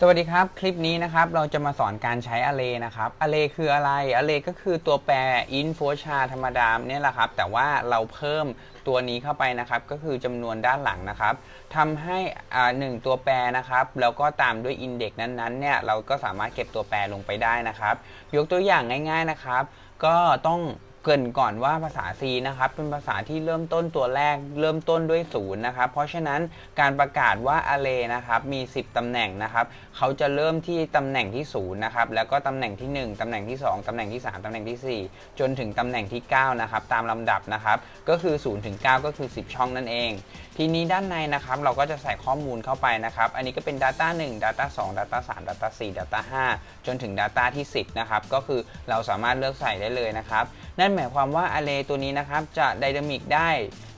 สวัสดีครับ คลิปนี้นะครับเราจะมาสอนการใช้ array นะครับ array คืออะไร array ก็คือตัวแปร int f o c h a r ธรรมดาเนี่ยแหละครับ แต่ว่าเราเพิ่มตัวนี้เข้าไปนะครับ ก็คือจำนวนด้านหลังนะครับทำให้อ่าหนึ่งตัวแปรนะครับ แล้วก็ตามด้วย index นั้นๆเนี่ยเราก็สามารถเก็บตัวแปรลงไปได้นะครับ ยกตัวอย่างง่าย ๆนะครับ ก็ต้อง กรินก่อนว่าภาษา C นะครับเป็นภาษาที่เริ่มต้นตัวแรกเริ่มต้นด้วยศูนย์นะครับเพราะฉะนั้นการประกาศว่า array นะครับมี 10 ตำแหน่งนะครับเขาจะเริ่มที่ตำแหน่งที่0นะครับแล้วก็ตำแหน่งที่ 1ตำแหน่งที่ 2ตำแหน่งที่ 3ตำแหน่งที่ 4 จนถึงตำแหน่งที่9นะครับตามลำดับนะครับก็คือ0ถึง9ก็คือ 10 ช่องนั่นเอง ทีนี้ด้านในนะครับเราก็จะใส่ข้อมูลเข้าไปนะครับอันนี้ก็เป็น Data 1 Data 2 Data 3 Data 4 Data 5 จนถึง Data ที่ 10นะครับก็คือเราสามารถเลือกใส่ได้เลยนะครับนั่นหมายความว่าอะเลตัวนี้นะครับจะไดนามิกได้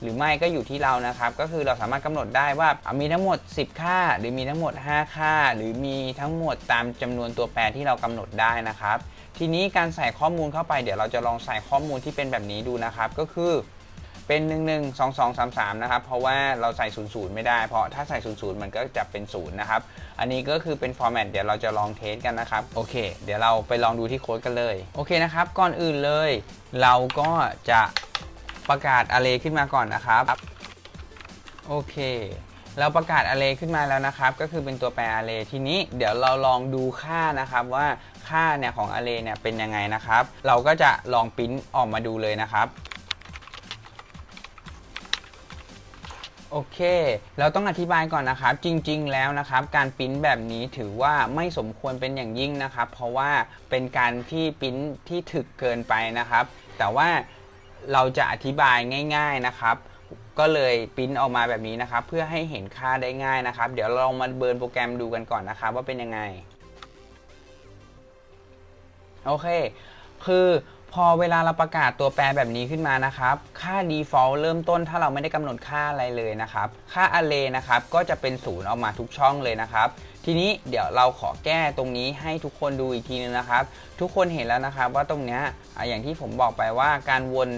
หรือไม่ก็อยู่ที่เรานะครับ ก็คือเราสามารถกำหนดได้ว่ามีทั้งหมด 10 ค่า หรือมีทั้งหมด 5 ค่า หรือมีทั้งหมดตามจำนวนตัวแปรที่เรากำหนดได้นะครับ ทีนี้การใส่ข้อมูลเข้าไปเดี๋ยวเราจะลองใส่ข้อมูลที่เป็นแบบนี้ดูนะครับ ก็คือ เป็น 1 1 2 2 3 3 นะครับ เพราะว่าเราใส่ 0 0 ไม่ได้ เพราะถ้าใส่ 0 0 มันก็จะเป็น 0 นะครับ อันนี้ก็คือเป็นฟอร์แมตเดี๋ยวเราจะลองเทสกันนะครับ โอเค เดี๋ยวเราไปลองดูที่โค้ดกันเลย โอเคนะครับ ก่อนอื่นเลย เราก็จะประกาศ array ขึ้นมาก่อนนะครับ โอเคเราประกาศ array ขึ้นมาแล้วนะครับ ก็คือเป็นตัวแปร array ทีนี้เดี๋ยวเราลองดูค่านะครับว่าค่าเนี่ยของ array เนี่ยเป็นยังไงนะครับ เราก็จะลองปริ้นออกมาดูเลยนะครับ โอเค เราต้องอธิบายก่อนนะครับ จริง ๆ แล้วนะครับ การปิ้นแบบนี้ถือว่าไม่สมควรเป็นอย่างยิ่งนะครับ เพราะว่าเป็นการที่ปิ้นที่ถึกเกินไปนะครับ แต่ว่าเราจะอธิบายง่าย ๆนะครับ ก็เลยปิ้นออกมาแบบนี้นะครับ เพื่อให้เห็นค่าได้ง่ายนะครับ เดี๋ยวเรามาเบิร์นโปรแกรมดูกันก่อนนะครับ ว่าเป็นยังไง โอเค คือ พอเวลาเราประกาศตัวแปรแบบนี้ขึ้นมานะครับ ค่า default เริ่มต้นถ้าเราไม่ได้กำหนดค่าอะไรเลยนะครับ ค่า array นะครับ ก็จะเป็นศูนย์ออกมาทุกช่องเลยนะครับ ทีนี้เดี๋ยวเราขอแก้ตรงนี้ให้ทุกคนดูอีกทีนึงนะครับ ทุกคนเห็นแล้วนะครับว่าตรงเนี้ยอย่างที่ผมบอกไปว่าการวน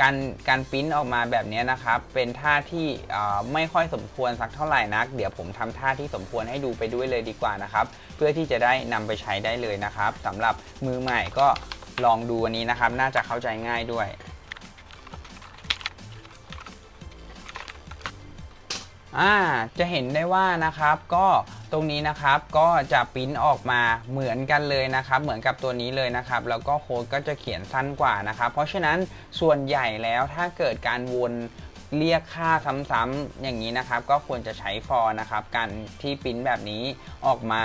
การการปริ้นออกมาแบบนี้นะครับ เป็นท่าที่ไม่ค่อยสมควรสักเท่าไหร่นัก เดี๋ยวผมทำท่าที่สมควรให้ดูไปด้วยเลยดีกว่านะครับ เพื่อที่จะได้นำไปใช้ได้เลยนะครับสำหรับมือใหม่ก็ ลองดูอันนี้นะครับ น่าจะเข้าใจง่ายด้วยอ่าจะเห็นได้ว่านะครับก็ตรงนี้นะครับก็จะปิ้นออกมาเหมือนกันเลยนะครับ เหมือนกับตัวนี้เลยนะครับ แล้วก็โค้ดก็จะเขียนสั้นกว่านะครับ เพราะฉะนั้นส่วนใหญ่แล้วถ้าเกิดการวนเรียกค่าซ้ำๆอย่างนี้นะครับ ก็ควรจะใช้ for นะครับการที่ปิ้นแบบนี้ออกมา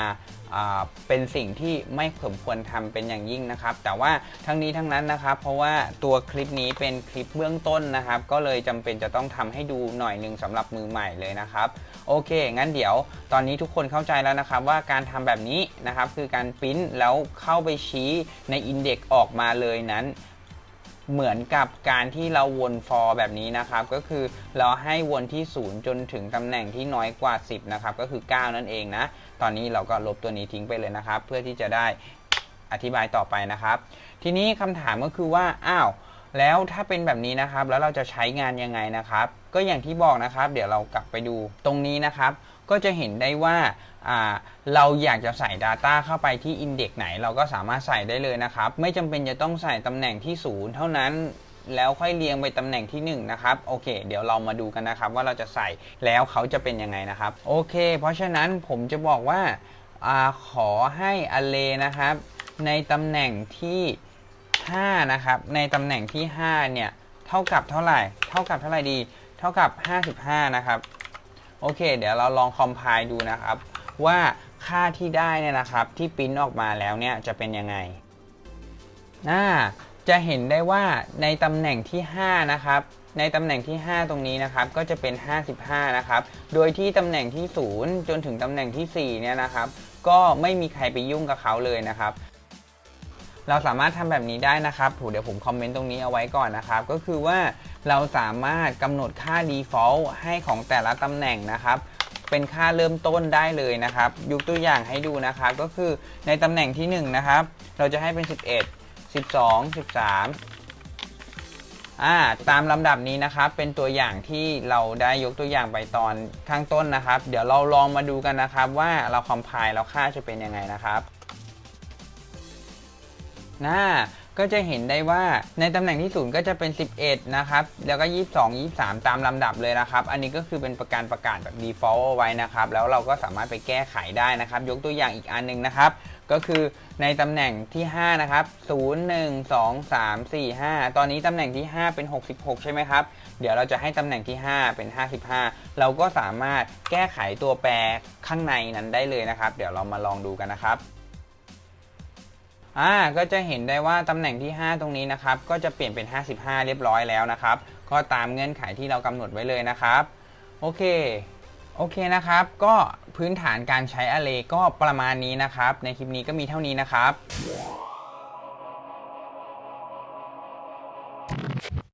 เป็นสิ่งที่ไม่สมควรทำเป็นอย่างยิ่งนะครับ แต่ว่าทั้งนี้ทั้งนั้นนะครับ เพราะว่าตัวคลิปนี้เป็นคลิปเบื้องต้นนะครับ ก็เลยจำเป็นจะต้องทำให้ดูหน่อยหนึ่งสำหรับมือใหม่เลยนะครับโอเค งั้นเดี๋ยวตอนนี้ทุกคนเข้าใจแล้วนะครับ ว่าการทำแบบนี้นะครับ คือการพิมพ์แล้วเข้าไปชี้ในอินเด็กซ์ออกมาเลยนั้น เหมือนกับการที่เราวน for แบบนี้นะครับ ก็คือเราให้วนที่ 0 จนถึงตำแหน่งที่น้อยกว่า 10 นะครับ ก็คือ 9 นั่นเองนะ ตอนนี้เราก็ลบตัวนี้ทิ้งไปเลยนะครับ เพื่อที่จะได้อธิบายต่อไปนะครับ ทีนี้คำถามก็คือว่า อ้าว แล้วถ้าเป็นแบบนี้นะครับ แล้วเราจะใช้งานยังไงนะครับ ก็อย่างที่บอกนะครับ เดี๋ยวเรากลับไปดูตรงนี้นะครับ ก็จะเห็นได้ว่าเราอยากจะใส่ Data เข้าไปที่ Index ไหน เราก็สามารถใส่ได้เลยนะครับ ไม่จำเป็นจะต้องใส่ตำแหน่งที่ 0 เท่านั้นแล้วค่อยเรียงไปตำแหน่งที่ 1 นะครับ โอเค เดี๋ยวเรามาดูกันนะครับ ว่าเราจะใส่แล้วเขาจะเป็นยังไงนะครับ โอเค เพราะฉะนั้นผมจะบอกว่าอาขอให้ array นะครับ ในตำแหน่งที่ 5 นะครับ ในตำแหน่งที่ 5 เนี่ย เท่ากับเท่าไหร่ เท่ากับเท่าไหร่ดี เท่ากับ 55 นะครับ โอเค เดี๋ยวเราลองคอมไพล์ดูนะครับ ว่าค่าที่ได้เนี่ยนะครับ ที่ปริ้นออกมาแล้วเนี่ยจะเป็นยังไงอ่าจะเห็นได้ว่าในตำแหน่งที่ 5 นะครับ ในตำแหน่งที่ 5 ตรงนี้นะครับ ก็จะเป็น 55 นะครับ โดยที่ตำแหน่งที่ 0 จนถึงตำแหน่งที่ 4 เนี่ยนะครับ ก็ไม่มีใครไปยุ่งกับเขาเลยนะครับ เราสามารถทำแบบนี้ได้นะครับถูเดี๋ยวผมคอมเมนต์ตรงนี้เอาไว้ก่อนนะครับ ก็คือว่า เราสามารถกำหนดค่า default ให้ของแต่ละตำแหน่งนะครับ เป็นค่าเริ่มต้นได้เลยนะครับยกตัวอย่างให้ดูนะครับ ก็คือในตำแหน่งที่ 1 นะครับ เราจะให้เป็น 11 12 13อ่าตามลำดับนี้นะครับเป็นตัวอย่างที่เราได้ยกตัวอย่างไปตอนข้างต้นนะครับ เดี๋ยวเราลองมาดูกันนะครับว่าเราคอมไพล์แล้วค่าจะเป็นยังไงนะครับน่า ก็จะเห็นได้ว่าในตำแหน่งที่ศูนย์ก็จะเป็น 11 นะครับ แล้วก็ 22 23 ตามลำดับเลยนะครับ อันนี้ก็คือเป็นประการประกาศแบบ default เอาไว้นะครับ แล้วเราก็สามารถไปแก้ไขได้นะครับ ยกตัวอย่างอีกอันหนึงนะครับ ก็คือในตำแหน่งที่ 5 นะครับ 0 1 2 3 4 5 ตอนนี้ตำแหน่งที่ 5 เป็น 66 ใช่ไหมครับ เดี๋ยวเราจะให้ตำแหน่งที่ 5 เป็น 55 เราก็สามารถแก้ไขตัวแปรข้างในนั้นได้เลยนะครับ เดี๋ยวเรามาลองดูกันนะครับ อ่าก็จะเห็นได้ว่าตำแหน่งที่ 5 ตรงนี้นะครับ ก็จะเปลี่ยนเป็น 55 เรียบร้อยแล้วนะครับ ก็ตามเงื่อนไขที่เรากำหนดไว้เลยนะครับ โอเค โอเคนะครับ ก็พื้นฐานการใช้อะเลก็ประมาณนี้นะครับ ในคลิปนี้ก็มีเท่านี้นะครับ